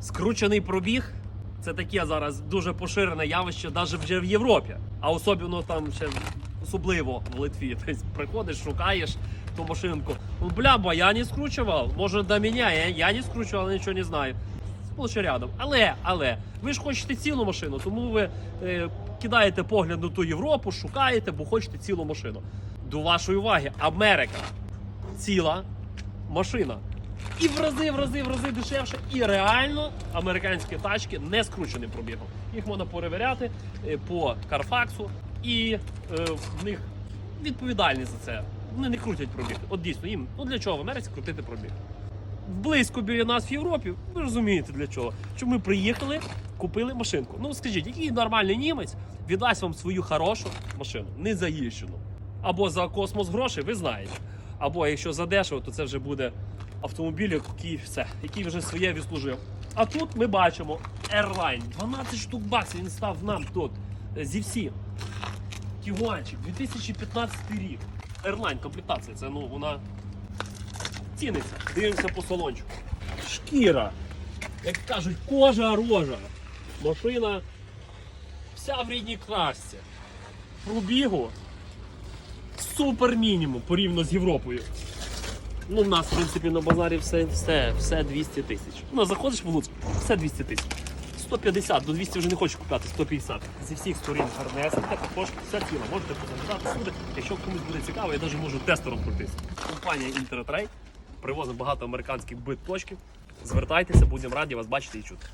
Скручений пробіг це таке зараз дуже поширене явище навіть вже в Європі. А особливо там ще особливо в Литві. Тобто приходиш, шукаєш ту машинку. Ну, бля, бо я не скручував. Може до мене, я, я не скручував, але нічого не знаю. І рядом. Але, але, ви ж хочете цілу машину, тому ви е, кидаєте погляд на ту Європу, шукаєте, бо хочете цілу машину. До вашої уваги, Америка ціла машина. І в рази, в рази, в рази дешевше. І реально американські тачки не скрученим пробігом. Їх можна перевіряти е, по Карфаксу, і е, в них відповідальні за це. Вони не крутять пробіг. От дійсно їм ну для чого в Америці крутити пробіг? Близько біля нас в Європі, ви розумієте для чого. Що ми приїхали, купили машинку. Ну скажіть, який нормальний німець віддасть вам свою хорошу машину, не заїжджену. Або за космос грошей, ви знаєте. Або якщо за дешево, то це вже буде автомобіль, який все, який вже своє відслужив. А тут ми бачимо Airline. 12 штук баксів він став нам тут е, зі всім. Тігуанчик, 2015 рік. Airline комплектація. Це ну вона ціниться. Дивимося по салончику. Шкіра. Як кажуть, кожа рожа. Машина вся в рідній красці. Пробігу супер мінімум порівняно з Європою. Ну, в нас, в принципі, на базарі все, все, все 200 тисяч. Ну, заходиш в Луцьк, все 200 тисяч. 150 до 200 вже не хочу купляти, 150. Зі всіх сторін гарнесенька, також вся ціла. Можете позамітати сюди. Якщо комусь буде цікаво, я навіть можу тестером пройтись. Компанія Intertrade привозить багато американських бит-точків. Звертайтеся, будемо раді вас бачити і чути.